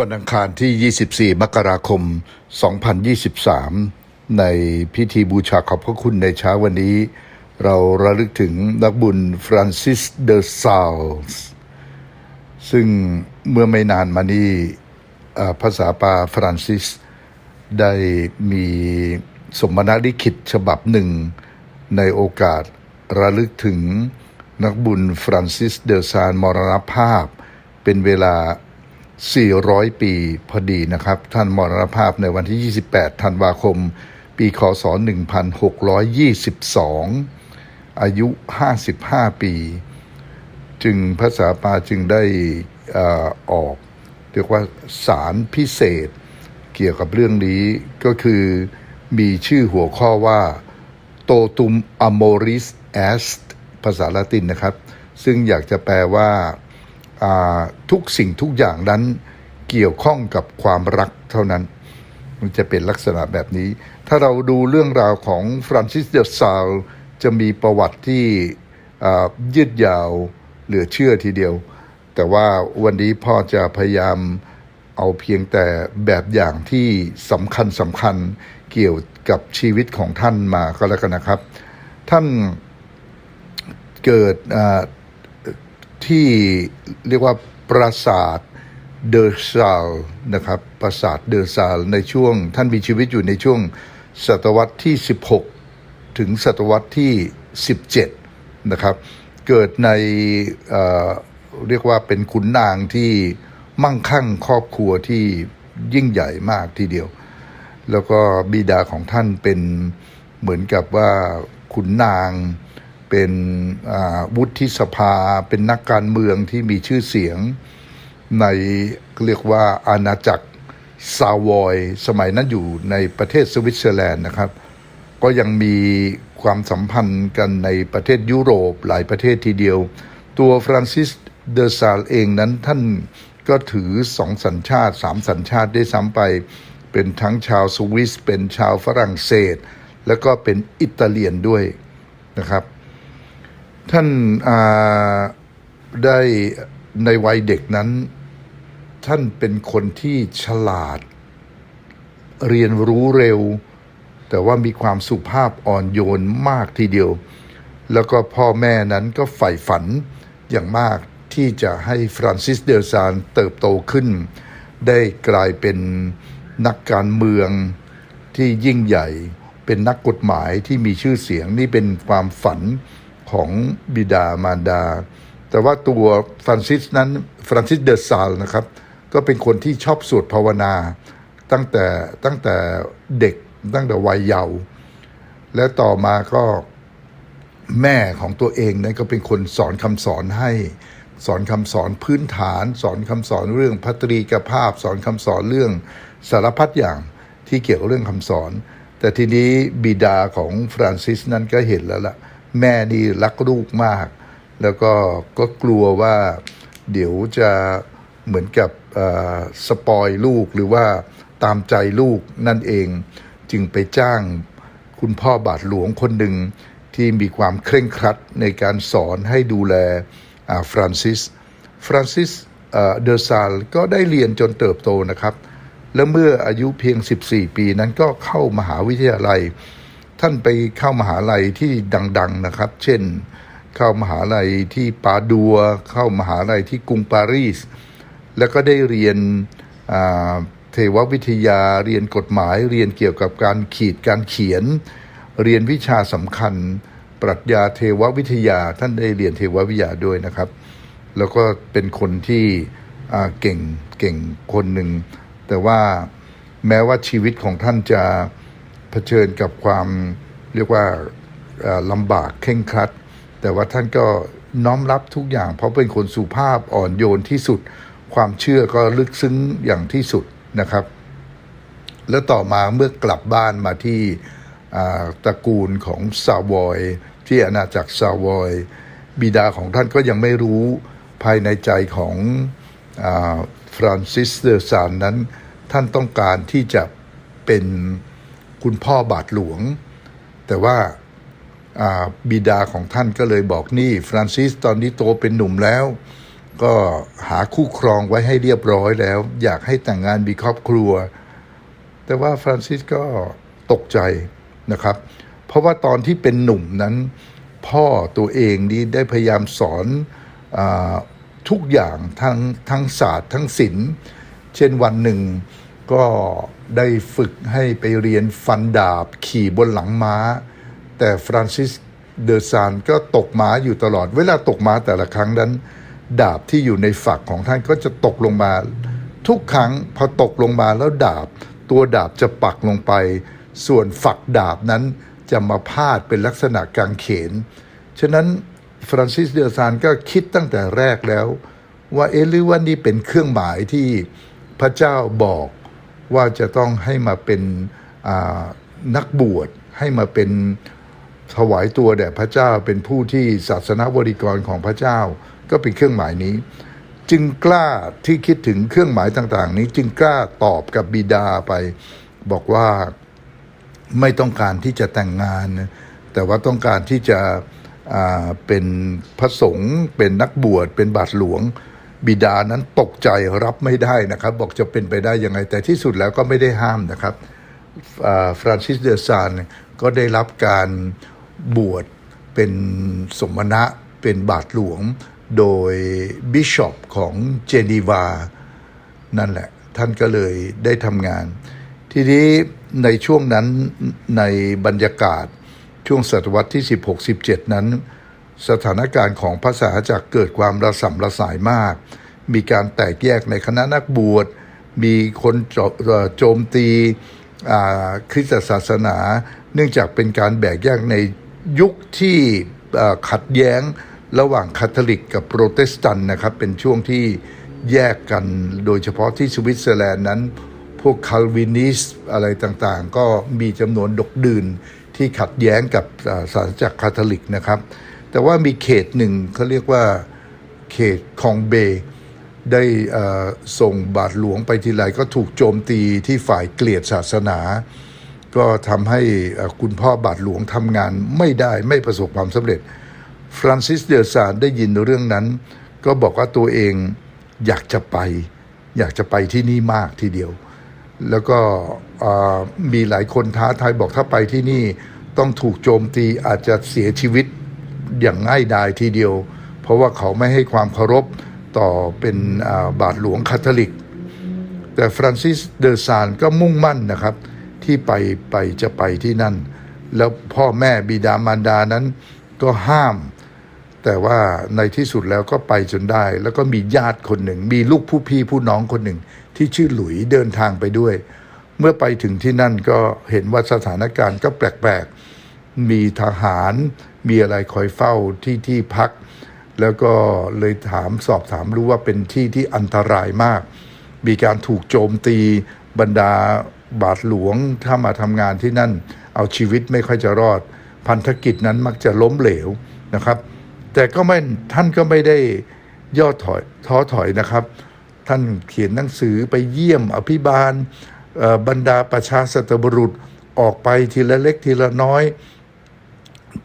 วันอังคารที่ 24 มกราคม 2023 ในพิธีบูชาขอบพระคุณในเช้าวันนี้ เราระลึกถึงนักบุญฟรานซิสเดอซาลส์ซึ่งเมื่อไม่นานมานี้ภาษาปาฟรานซิส ได้มีสมณลิขิตฉบับหนึ่ง ในโอกาสระลึกถึงนักบุญฟรานซิสเดอซานมรณภาพ เป็นเวลา 400 ปีพอดีนะครับ ท่านมรณภาพในวันที่ 28 ธันวาคม ปีคศ 1622 อายุ 55 ปี จึงภาษาปาจึงได้ออก เรียกว่าสารพิเศษ เกี่ยวกับเรื่องนี้ก็คือมีชื่อหัวข้อว่าโตตุมอโมริสแอสภาษาละตินนะครับ ซึ่งอยากจะแปลว่า ทุกสิ่งทุกอย่างนั้นเกี่ยวข้องกับความรักเท่านั้น มันจะเป็นลักษณะแบบนี้ ถ้าเราดูเรื่องราวของฟรานซิสเดอซาลจะมีประวัติที่ยืดยาวเหลือเชื่อทีเดียว แต่ว่าวันนี้พ่อจะพยายามเอาเพียงแต่แบบอย่างที่สำคัญสำคัญเกี่ยวกับชีวิตของท่านมาก็แล้วกันนะครับ ท่านเกิด ที่เรียกว่าปราสาทเดอซาลนะครับปราสาทเดอซาลในช่วงท่านมีชีวิตอยู่ในช่วงศตวรรษที่ 16 ถึงศตวรรษที่ 17 นะครับ เกิดในเเรียกว่าเป็นขุนนางที่มั่งคั่งครอบครัวที่ยิ่งใหญ่มากทีเดียว แล้วก็บิดาของท่านเป็นเหมือนกับว่าขุนนาง เป็นอาวุฒิสภา เป็นนักการเมืองที่มีชื่อเสียงในเรียกว่าอาณาจักรซาวอย สมัยนั้นอยู่ในประเทศสวิตเซอร์แลนด์นะครับ ก็ยังมีความสัมพันธ์กันในประเทศยุโรปหลายประเทศทีเดียว ตัวฟรานซิสเดอซาลเองนั้นท่านก็ถือสองสัญชาติสามสัญชาติได้ซ้ำไป เป็นทั้งชาวสวิส เป็นชาวฝรั่งเศส แล้วก็เป็นอิตาเลียนด้วยนะครับ ท่านาได้ในวัยเด็กนั้น ท่านเป็นคนที่ฉลาด เรียนรู้เร็ว แต่ว่ามีความสุภาพอ่อนโยนมากทีเดียว แล้วก็พ่อแม่นั้นก็ใฝ่ฝันอย่างมากที่จะให้ฟรานซิสเดลซานเติบโตขึ้น ได้กลายเป็นนักการเมืองที่ยิ่งใหญ่ เป็นนักกฎหมายที่มีชื่อเสียงนี่เป็นความฝัน ของบิดามารดา แต่ว่าตัวฟรานซิสนั้นฟรานซิสเดอซาลนะครับ ก็เป็นคนที่ชอบสวดภาวนา ตั้งแต่ตั้งแต่เด็กตั้งแต่วัยเยาว์และต่อมาก็แม่ของตัวเองนั้นก็เป็นคนสอนคำสอนให้สอนคำสอนพื้นฐาน สอนคำสอนเรื่องพัตรีกภาพ สอนคำสอนเรื่องสารพัดอย่างที่เกี่ยวกับเรื่องคำสอน แต่ทีนี้บิดาของฟรานซิสนั้นก็เห็นแล้วล่ะ แม่นี่รักลูกมาก แล้วก็ก็กลัวว่าเดี๋ยวจะเหมือนกับอ่อสปอยลูกหรือว่าตามใจลูกนั่นเอง จึงไปจ้างคุณพ่อบาทหลวงคนหนึ่งที่มีความเคร่งครัดในการสอนให้ดูแลอ่าฟรานซิส ฟรานซิสเอ่อเดอซาลก็ได้เรียนจนเติบโตนะครับ แล้วเมื่ออายุเพียง 14 ปีนั้นก็เข้ามหาวิทยาลัย ท่านไปเข้ามหาลัยที่ดัง ๆนะครับ เช่น เข้ามหาลัยที่ปาดัว เข้ามหาลัยที่กรุงปารีส แล้วก็ได้เรียนเทววิทยาเรียนกฎหมายเรียนเกี่ยวกับการขีดการเขียน เรียนวิชาสำคัญ ปรัชญาเทววิทยาท่านได้เรียนเทววิทยาด้วยนะครับ แล้วก็เป็นคนที่เก่งเก่งคนหนึ่งแต่ว่าแม้ว่าชีวิตของท่านจะ ผชิญกับความเรียกว่าลำบากเข่งครัด แต่ว่าท่านก็น้อมรับทุกอย่าง เพราะเป็นคนสุภาพอ่อนโยนที่สุด ความเชื่อก็ลึกซึ้งอย่างที่สุดนะครับ แล้วต่อมาเมื่อกลับบ้านมาที่ตระกูลของซาวอย ที่อาณาจักรซาวอย บิดาของท่านก็ยังไม่รู้ภายในใจของฟรานซิสเดอซานนั้น ท่านต้องการที่จะเป็น คุณพ่อบาทหลวง แต่ว่าบิดาของท่านก็เลยบอกนี่ฟรานซิสตอนนี้โตเป็นหนุ่มแล้ว ก็หาคู่ครองไว้ให้เรียบร้อยแล้ว อยากให้แต่งงานมีครอบครัว แต่ว่าฟรานซิสก็ตกใจนะครับ เพราะว่าตอนที่เป็นหนุ่มนั้น พ่อตัวเองนี่ได้พยายามสอนอทุกอย่างทั้งทั้งศาสตร์ทั้งศิลป์เช่นวันหนึ่ง ก็ได้ฝึกให้ไปเรียนฟันดาบขี่บนหลังม้า แต่ฟรานซิสเดอซานก็ตกม้าอยู่ตลอด เวลาตกม้าแต่ละครั้งนั้น ดาบที่อยู่ในฝักของท่านก็จะตกลงมา ทุกครั้งพอตกลงมาแล้วดาบ ตัวดาบจะปักลงไป ส่วนฝักดาบนั้นจะมาพาดเป็นลักษณะกางเขน ฉะนั้นฟรานซิสเดอซานก็คิดตั้งแต่แรกแล้ว ว่าเอะหรือว่านี่เป็นเครื่องหมายที่พระเจ้าบอก ว่าจะต้องให้มาเป็นนักบวชให้มาเป็นถวายตัวแด่พระเจ้าเป็นผู้ที่ศาสนาบริกรของพระเจ้า ก็เป็นเครื่องหมายนี้ จึงกล้าที่คิดถึงเครื่องหมายต่าง ๆ นี้จึงกล้าตอบกับบิดาไป บอกว่าไม่ต้องการที่จะแต่งงาน แต่ว่าต้องการที่จะเป็นพระสงฆ์เป็นนักบวชเป็นบาทหลวง บิดานั้นตกใจรับไม่ได้นะครับ บอกจะเป็นไปได้ยังไง แต่ที่สุดแล้วก็ไม่ได้ห้ามนะครับฟรานซิสเดอซานก็ได้รับการบวชเป็นสมณะเป็นบาทหลวง โดยบิชอปของเจนีวา นั่นแหละ ท่านก็เลยได้ทำงาน ทีนี้ในช่วงนั้นในบรรยากาศช่วงศตวรรษที่ 16-17 นั้น สถานการณ์ของพระสาจักเกิดความระสำระสายมาก มีการแตกแยกในคณะนักบวช มีคนโจมตีคริสตศาสนา เนื่องจากเป็นการแบ่งแยกในยุคที่ขัดแย้งระหว่างคาทอลิกกับโปรเตสแตนต์นะครับ เป็นช่วงที่แยกกันโดยเฉพาะที่สวิตเซอร์แลนด์นั้น พวกคาลวินิสอะไรต่างๆ ก็มีจำนวนดกดื่นที่ขัดแย้งกับศาสนาจักรคาทอลิกนะครับ แต่ว่ามีเขตหนึ่งเขาเรียกว่าเขตคองเบได้ส่งบาทหลวงไปทีไรก็ถูกโจมตีที่ฝ่ายเกลียดศาสนา ก็ทำให้คุณพ่อบาทหลวงทำงานไม่ได้ไม่ประสบความสำเร็จ ฟรานซิสเดอซานได้ยินเรื่องนั้น ก็บอกว่าตัวเองอยากจะไป อยากจะไปที่นี่มากทีเดียว แล้วก็มีหลายคนท้าทายบอกถ้าไปที่นี่ต้องถูกโจมตีอาจจะเสียชีวิต อย่างง่ายดายทีเดียว เพราะว่าเขาไม่ให้ความเคารพต่อเป็นบาทหลวงคาทอลิก แต่ฟรานซิสเดอซานก็มุ่งมั่นนะครับ ที่ไปไปจะไปที่นั่น แล้วพ่อแม่บิดามารดานั้นก็ห้าม แต่ว่าในที่สุดแล้วก็ไปจนได้ แล้วก็มีญาติคนหนึ่ง มีลูกผู้พี่ผู้น้องคนหนึ่ง ที่ชื่อหลุยเดินทางไปด้วย เมื่อไปถึงที่นั่นก็เห็นว่าสถานการณ์ก็แปลกๆ มีทหาร มีอะไรคอยเฝ้าที่ที่พัก แล้วก็เลยถามสอบถามรู้ว่าเป็นที่ที่อันตรายมาก มีการถูกโจมตีบรรดาบาทหลวงถ้ามาทำงานที่นั่น เอาชีวิตไม่ค่อยจะรอด พันธกิจนั้นมักจะล้มเหลวนะครับ แต่ก็ไม่ท่านก็ไม่ได้ย่อถอยท้อถอยนะครับ ท่านเขียนหนังสือไปเยี่ยมอภิบาลบรรดาประชาสัตบุรุษออกไปทีละเล็กทีละน้อย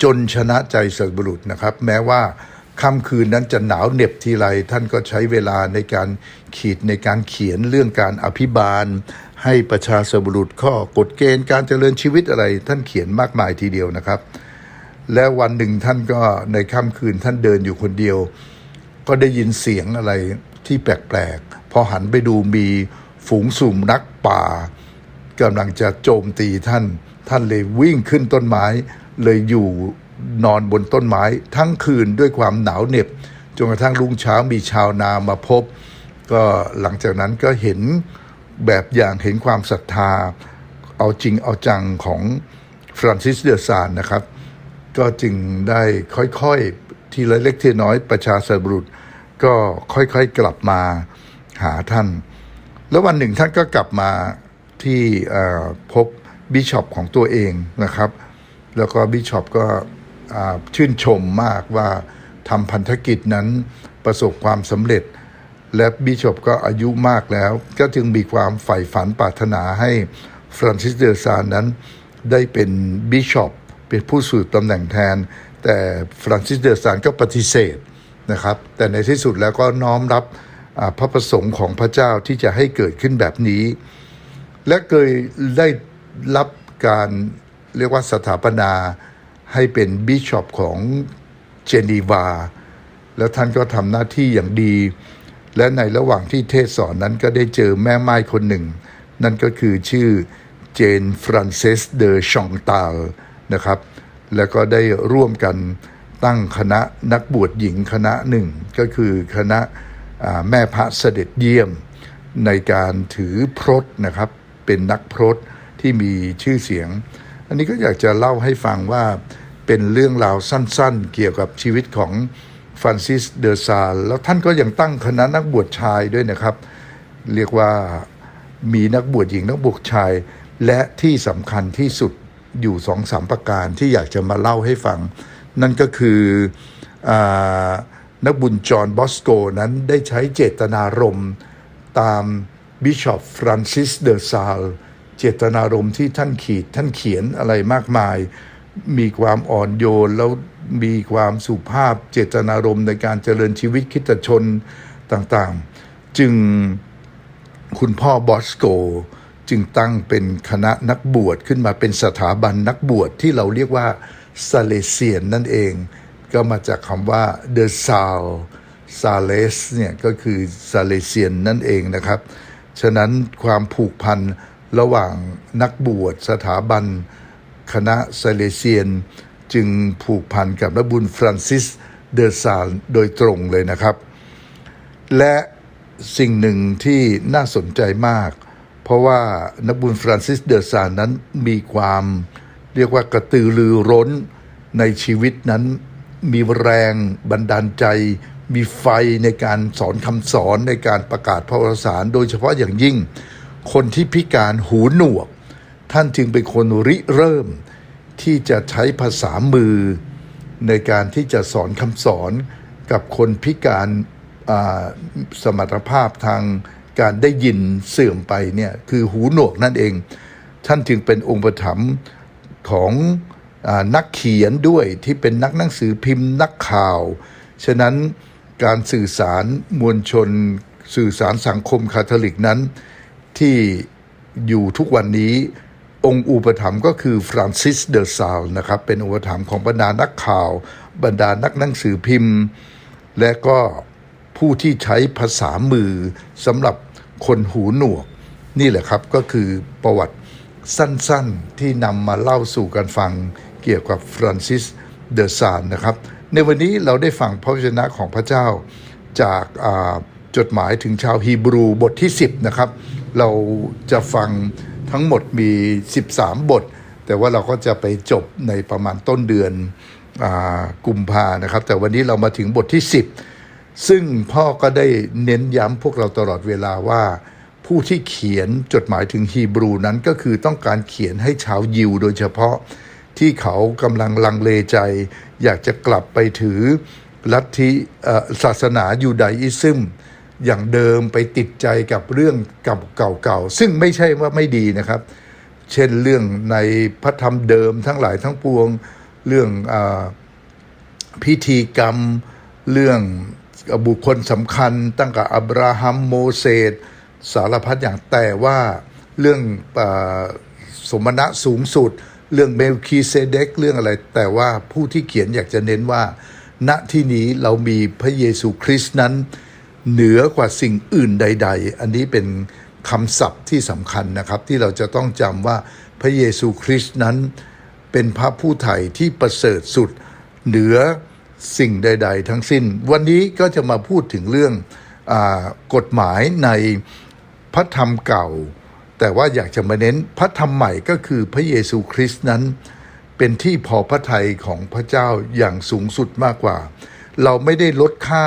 จนชนะใจสัตบุรุษนะครับ แม้ว่าค่ำคืนนั้นจะหนาวเหน็บทีไรท่านก็ใช้เวลาในการขีดในการเขียนเรื่องการอภิบาล ให้ประชาสบุรุษข้อกฎเกณฑ์การเจริญชีวิตอะไร ท่านเขียนมากมายทีเดียวนะครับ และวันหนึ่งท่านก็ในค่ำคืนท่านเดินอยู่คนเดียว ก็ได้ยินเสียงอะไรที่แปลกๆ พอหันไปดูมีฝูงสุ่มนักป่ากำลังจะโจมตีท่าน ท่านเลยวิ่งขึ้นต้นไม้ เลยอยู่นอนบนต้นไม้ทั้งคืนด้วยความหนาวเหน็บจนกระทั่งรุ่งเช้ามีชาวนามาพบ ก็หลังจากนั้นก็เห็นแบบอย่างเห็นความศรัทธา เอาจริงเอาจังของฟรานซิสเดอซานนะครับ ก็จึงได้ค่อยๆ ทีละเล็กทีน้อยประชาสบุรุษ ก็ค่อยๆกลับมาหาท่าน แล้ววันหนึ่งท่านก็กลับมาที่พบบิชอปของตัวเองนะครับ แล้วก็บิชอปก็ชื่นชมมากว่าทำพันธกิจนั้นประสบความสำเร็จ และบิชอปก็อายุมากแล้ว ก็จึงมีความใฝ่ฝันปรารถนาให้ฟรานซิสเดอซานนั้นได้เป็นบิชอปเป็นผู้สืบตำแหน่งแทน แต่ฟรานซิสเดอซานก็ปฏิเสธนะครับ แต่ในที่สุดแล้วก็น้อมรับพระประสงค์ของพระเจ้าที่จะให้เกิดขึ้นแบบนี้ และเคยได้รับการ เรียกว่าสถาปนาให้เป็นบิชอปของเจนีวา แล้วท่านก็ทำหน้าที่อย่างดี และในระหว่างที่เทศสอนนั้นก็ได้เจอแม่ไม้คนหนึ่ง นั่นก็คือชื่อเจนฟรานเซสเดอชองตาลนะครับ แล้วก็ได้ร่วมกันตั้งคณะนักบวชหญิงคณะหนึ่ง ก็คือคณะแม่พระเสด็จเยี่ยมในการถือพรตนะครับ เป็นนักพรตที่มีชื่อเสียง อันนี้ก็อยากจะเล่าให้ฟังว่าเป็นเรื่องราวสั้นๆ เกี่ยวกับชีวิตของฟรานซิสเดอซาลแล้วท่านก็ยังตั้งคณะนักบวชชายด้วยนะครับ เรียกว่ามีนักบวชหญิงนักบวชชาย และที่สำคัญที่สุดอยู่สองสามประการที่อยากจะมาเล่าให้ฟัง นั่นก็คืออนักบุญจอห์นบอสโกนั้นได้ใช้เจตนารมณ์ตามบิชอปฟรานซิสเดอซาล เจตนารมณ์ที่ท่านขีดท่านเขียนอะไรมากมาย มีความอ่อนโยนแล้วมีความสุภาพเจตนารมณ์ในการเจริญชีวิตคิดชนต่างๆ จึงคุณพ่อบอสโก จึงตั้งเป็นคณะนักบวชขึ้นมาเป็นสถาบันนักบวชที่เราเรียกว่าซาเลเซียนนั่นเอง ก็มาจากคำว่า the sal sales เนี่ยก็คือซาเลเซียนนั่นเองนะครับ ฉะนั้นความผูกพัน ระหว่างนักบวชสถาบัน คณะเซเลเซียน จึงผูกพันกับนักบุญฟรานซิสเดอซาลโดยตรงเลยนะครับ และสิ่งหนึ่งที่น่าสนใจมาก เพราะว่านักบุญฟรานซิสเดอซานนั้นมีความเรียกว่ากระตือรือร้นในชีวิตนั้นมีแรงบันดาลใจ มีไฟในการสอนคำสอนในการประกาศพระวสารโดยเฉพาะอย่างยิ่ง คนที่พิการหูหนวก ท่านจึงเป็นคนริเริ่มที่จะใช้ภาษามือ ในการที่จะสอนคำสอนกับคนพิการสมรรถภาพทางการได้ยินเสื่อมไปเนี่ยคือหูหนวกนั่นเอง ท่านจึงเป็นองค์ประถมของอนักเขียนด้วยที่เป็นนักหนังสือพิมพ์นักข่าว ฉะนั้นการสื่อสารมวลชน สื่อสารสังคมคาทอลิกนั้น ที่อยู่ทุกวันนี้องค์อุปถัมภ์ก็คือฟรานซิสเดอซาลนะครับ เป็นอุปถัมภ์ของบรรดานักข่าว บรรดานักหนังสือพิมพ์ และก็ผู้ที่ใช้ภาษามือสำหรับคนหูหนวก นี่แหละครับก็คือประวัติสั้นๆที่นำมาเล่าสู่กันฟังเกี่ยวกับฟรานซิสเดอซานนะครับ ในวันนี้เราได้ฟังพระวจนะของพระเจ้าจากจดหมายถึงชาวฮีบรูบทที่ 10 นะครับ เราจะฟังทั้งหมดมี 13 บท แต่ว่าเราก็จะไปจบในประมาณต้นเดือนอกุมภานะครับ แต่วันนี้เรามาถึงบทที่ 10 ซึ่งพ่อก็ได้เน้นย้ำพวกเราตลอดเวลาว่าผู้ที่เขียนจดหมายถึงฮีบรูนั้นก็คือต้องการเขียนให้ชาวยิวโดยเฉพาะที่เขากำลังลังเลใจ อยากจะกลับไปถือลัทธิศาสนายูไดอิซึม อย่างเดิมไปติดใจกับเรื่องเก่าๆซึ่งไม่ใช่ว่าไม่ดีนะครับ เช่นเรื่องในพระธรรมเดิมทั้งหลายทั้งปวงเรื่องอพิธีกรรมเรื่องบุคคลสำคัญ ตั้งแต่อับราฮัมโมเสสสารพัดอย่างแต่ว่าเรื่องอสมณะสูงสุด เรื่องเมลคีเซเดกเรื่องอะไร แต่ว่าผู้ที่เขียนอยากจะเน้นว่า ณที่นี้เรามีพระเยซูคริสต์นั้น เหนือกว่าสิ่งอื่นใด ๆ อันนี้เป็นคำศัพท์ที่สำคัญนะครับ ที่เราจะต้องจำว่าพระเยซูคริสต์นั้น เป็นพระผู้ไถ่ที่ประเสริฐสุด เหนือสิ่งใด ๆ ทั้งสิ้น วันนี้ก็จะมาพูดถึงเรื่องอกฎหมายในพระธรรมเก่า แต่ว่าอยากจะมาเน้นพระธรรมใหม่ก็คือพระเยซูคริสต์นั้น เป็นที่พอพระทัยของพระเจ้าอย่างสูงสุดมากกว่า เราไม่ได้ลดค่า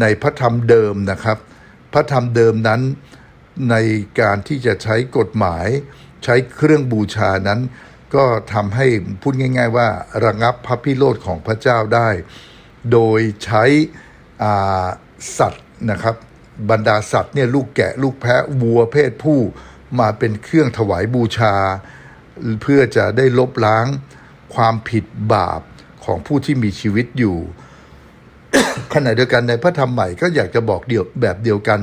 ในพระธรรมเดิมนะครับ พระธรรมเดิมนั้นในการที่จะใช้กฎหมายใช้เครื่องบูชานั้น ก็ทำให้พูดง่าย ๆ ว่าระงับพระพิโรธของพระเจ้าได้ โดยใช้สัตว์นะครับบรรดาสัตว์เนี่ยลูกแกะลูกแพะวัวเพศผู้มาเป็นเครื่องถวายบูชา เพื่อจะได้ลบล้างความผิดบาปของผู้ที่มีชีวิตอยู่ ขณะเดียวกันในพระธรรมใหม่ก็อยากจะบอกเดียวแบบเดียวกัน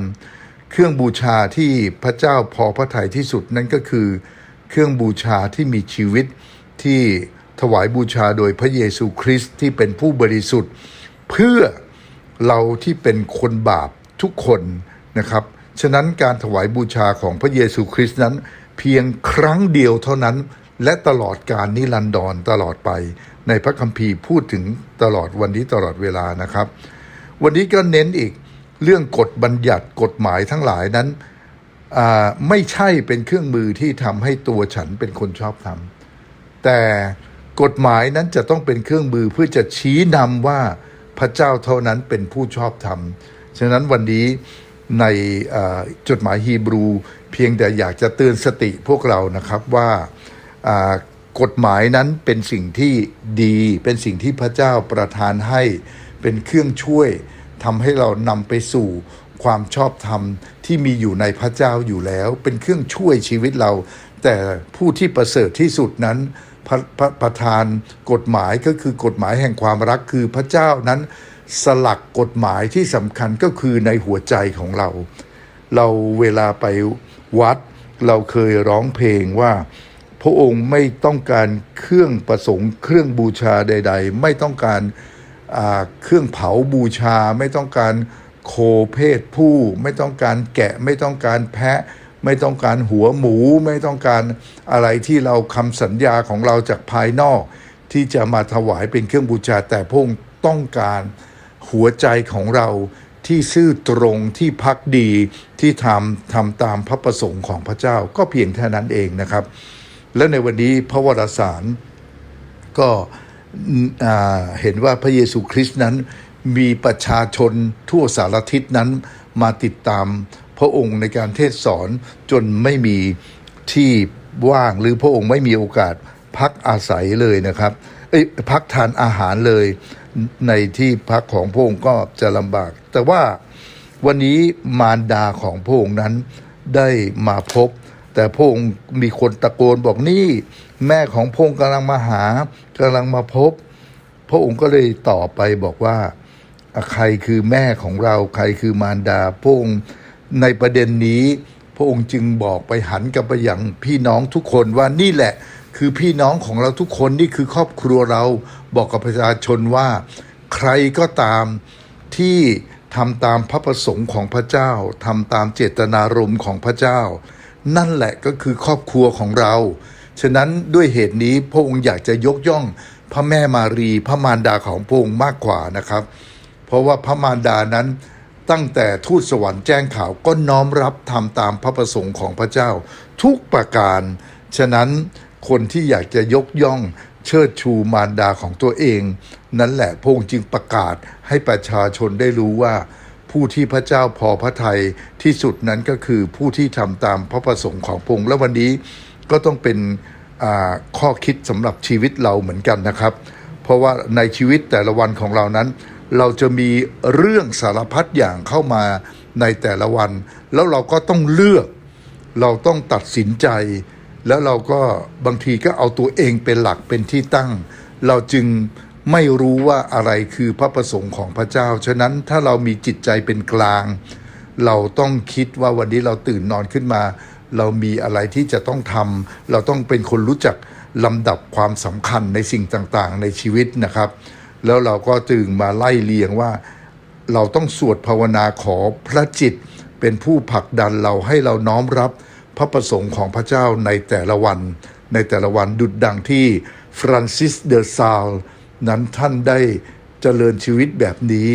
เครื่องบูชาที่พระเจ้าพอพระทัยที่สุดนั่นก็คือ เครื่องบูชาที่มีชีวิตที่ถวายบูชาโดยพระเยซูคริสต์ที่เป็นผู้บริสุทธิ์ เพื่อเราที่เป็นคนบาปทุกคนนะครับ ฉะนั้นการถวายบูชาของพระเยซูคริสต์นั้น เพียงครั้งเดียวเท่านั้น และตลอดการนิรันดรตลอดไป ในพระคัมภีร์พูดถึงตลอดวันนี้ตลอดเวลานะครับ วันนี้ก็เน้นอีกเรื่องกฎบัญญัติกฎหมายทั้งหลายนั้นไม่ใช่เป็นเครื่องมือที่ทำให้ตัวฉันเป็นคนชอบธรรมแต่กฎหมายนั้นจะต้องเป็นเครื่องมือเพื่อจะชี้นำว่าพระเจ้าเท่านั้นเป็นผู้ชอบธรรม ฉะนั้นวันนี้ในจดหมายฮีบรู เพียงแต่อยากจะเตือนสติพวกเรานะครับว่า กฎหมายนั้นเป็นสิ่งที่ดี เป็นสิ่งที่พระเจ้าประทานให้ เป็นเครื่องช่วยทำให้เรานำไปสู่ความชอบธรรมที่มีอยู่ในพระเจ้าอยู่แล้ว เป็นเครื่องช่วยชีวิตเรา แต่ผู้ที่ประเสริฐที่สุดนั้นพระพระประธานกฎหมายก็คือกฎหมายแห่งความรักคือพระเจ้านั้นสลักกฎหมายที่สำคัญก็คือในหัวใจของเรา เราเวลาไปวัด เราเคยร้องเพลงว่า พระองค์ไม่ต้องการเครื่องประสงค์ เครื่องบูชาใด ๆ ไม่ต้องการาเครื่องเผาบูชา ไม่ต้องการโคเพศผู้ ไม่ต้องการแกะ ไม่ต้องการแพะ ไม่ต้องการหัวหมู ไม่ต้องการอะไรที่เราคำสัญญาของเราจากภายนอก ที่จะมาถวายเป็นเครื่องบูชา แต่พระองค์ต้องการหัวใจของเราที่ซื่อตรงที่พักดีที่ทำทำตามพระประสงค์ของพระเจ้าก็เพียงแค่นั้นเองนะครับ และในวันนี้พระวรสารก็เห็นว่าพระเยซูคริสต์นั้นมีประชาชนทั่วสารทิศนั้นมาติดตามพระองค์ในการเทศสอนจนไม่มีที่ว่างหรือพระองค์ไม่มีโอกาสพักอาศัยเลยนะครับพักทานอาหารเลยในที่พักของพระองค์ก็จะลำบาก แต่ว่าวันนี้มารดาของพระองค์นั้นได้มาพบ แต่พระองค์มีคนตะโกนบอกนี่ แม่ของพระองค์กำลังมาหากำลังมาพบ พระองค์ก็เลยตอบไปบอกว่าใครคือแม่ของเราใครคือมารดาพระองค์ในประเด็นนี้ พระองค์จึงบอกไปหันกับไปยังพี่น้องทุกคนว่านี่แหละ คือพี่น้องของเราทุกคนนี่คือครอบครัวเราบอกกับประชาชนว่า ใครก็ตามที่ทำตามพระประสงค์ของพระเจ้าทำตามเจตนารมณ์ของพระเจ้า นั่นแหละก็คือครอบครัวของเรา ฉะนั้นด้วยเหตุนี้พระองค์อยากจะยกย่องพระแม่มารีพระมารดาของพระองค์มากกว่านะครับ เพราะว่าพระมารดานั้นตั้งแต่ทูตสวรรค์แจ้งข่าวก็น้อมรับทำตามพระประสงค์ของพระเจ้า ทุกประการ ฉะนั้นคนที่อยากจะยกย่องเชิดชูมารดาของตัวเอง นั่นแหละพระองค์จึงประกาศให้ประชาชนได้รู้ว่า ผู้ที่พระเจ้าพอพระทัยที่สุดนั้นก็คือผู้ที่ทำตามพระประสงค์ของพระองค์และวันนี้ก็ต้องเป็นข้อคิดสำหรับชีวิตเราเหมือนกันนะครับ เพราะว่าในชีวิตแต่ละวันของเรานั้น เราจะมีเรื่องสารพัดอย่างเข้ามาในแต่ละวัน แล้วเราก็ต้องเลือก เราต้องตัดสินใจ แล้วเราก็บางทีก็เอาตัวเองเป็นหลักเป็นที่ตั้ง เราจึง ไม่รู้ว่าอะไรคือพระประสงค์ของพระเจ้า ฉะนั้นถ้าเรามีจิตใจเป็นกลาง เราต้องคิดว่าวันนี้เราตื่นนอนขึ้นมา เรามีอะไรที่จะต้องทำเราต้องเป็นคนรู้จักลำดับความสำคัญในสิ่งต่างๆ ในชีวิตนะครับ แล้วเราก็จึงมาไล่เลียงว่า เราต้องสวดภาวนาขอพระจิต เป็นผู้ผลักดันเราให้เราน้อมรับพระประสงค์ของพระเจ้าในแต่ละวัน ในแต่ละวันดุดดังที่ฟรานซิสเดอซาล นั้นท่านได้เจริญชีวิตแบบนี้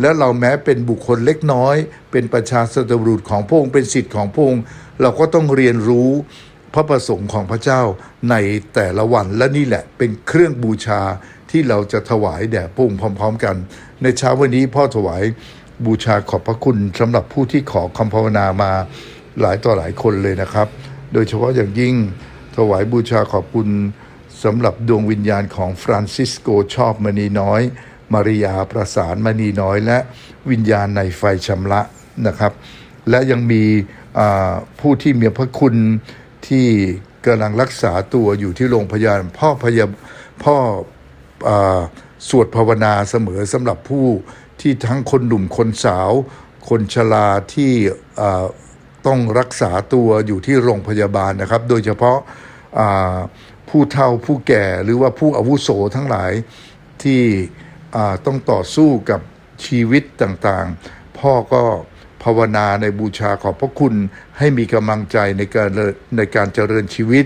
และเราแม้เป็นบุคคลเล็กน้อย เป็นประชาชนบุรุษของพระองค์เป็นสิทธิ์ของพระองค์เราก็ต้องเรียนรู้พระประสงค์ของพระเจ้าในแต่ละวันและนี่แหละเป็นเครื่องบูชาที่เราจะถวายแด่พระองค์พร้อม ๆ กัน ในเช้าวันนี้พ่อถวายบูชาขอบพระคุณสำหรับผู้ที่ขอคำภาวนามาหลายต่อหลายคนเลยนะครับ โดยเฉพาะอย่างยิ่งถวายบูชาขอบคุณ สำหรับดวงวิญญาณของฟรานซิสโกชอบมณีน้อย มาริยาประสานมณีน้อย และวิญญาณในไฟชำระนะครับ และยังมีผู้ที่มีพระคุณที่กำลังรักษาตัวอยู่ที่โรงพยาบาลพ่อพยาพ่ออสวดภาวนาเสมอสำหรับผู้ที่ทั้งคนหนุ่มคนสาว คนชราที่ต้องรักษาตัวอยู่ที่โรงพยาบาลนะครับ โดยเฉพาะ ผู้เฒ่าผู้แก่หรือว่าผู้อาวุโสทั้งหลายที่ต้องต่อสู้กับชีวิตต่างๆ พ่อก็ภาวนาในบูชาขอบพระคุณให้มีกำลังใจในการในการเจริญชีวิต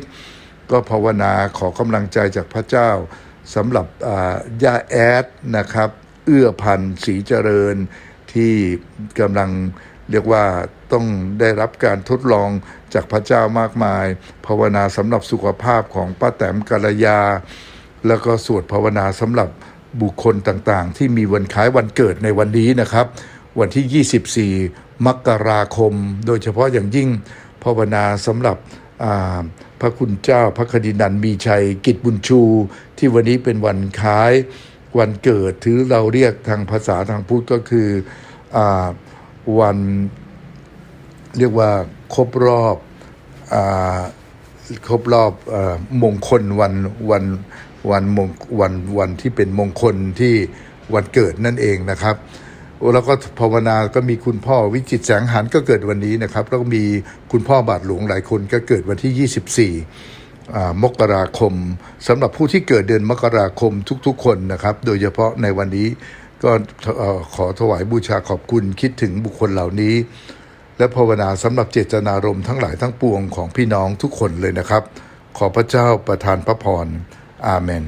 ก็ภาวนาขอกำลังใจจากพระเจ้าสำหรับอ่าย่าแอดนะครับ เอื้อพันธ์ศรีเจริญที่กำลัง เรียกว่าต้องได้รับการทดลองจากพระเจ้ามากมาย ภาวนาสำหรับสุขภาพของป้าแตมกัลยา แล้วก็สวดภาวนาสำหรับบุคคลต่างๆ ที่มีวันคล้ายวันเกิดในวันนี้นะครับ วันที่ 24 มกราคม โดยเฉพาะอย่างยิ่งภาวนาสำหรับพระคุณเจ้าพระคดินันมีชัย กิจบุญชู ที่วันนี้เป็นวันคล้ายวันเกิดถือเราเรียกทางภาษาทางพุทธก็คืออ วันเรียกว่าครบรอบอครบรอบอมงคลวันวันวันมงวันวันที่เป็นมงคลที่วันเกิดนั่นเองนะครับ แล้วก็ภาวนาก็มีคุณพ่อวิจิตแสงหันก็เกิดวันนี้นะครับ แล้วก็มีคุณพ่อบาทหลวงหลายคนก็เกิดวันที่ 24 มกราคมสำหรับผู้ที่เกิดเดือนมกราคมทุกๆคนนะครับ โดยเฉพาะในวันนี้ ก็ขอถวายบูชาขอบคุณคิดถึงบุคคลเหล่านี้ และภาวนาสำหรับเจตนารมณ์ทั้งหลายทั้งปวงของพี่น้องทุกคนเลยนะครับ ขอพระเจ้าประทานพระพร อาเมน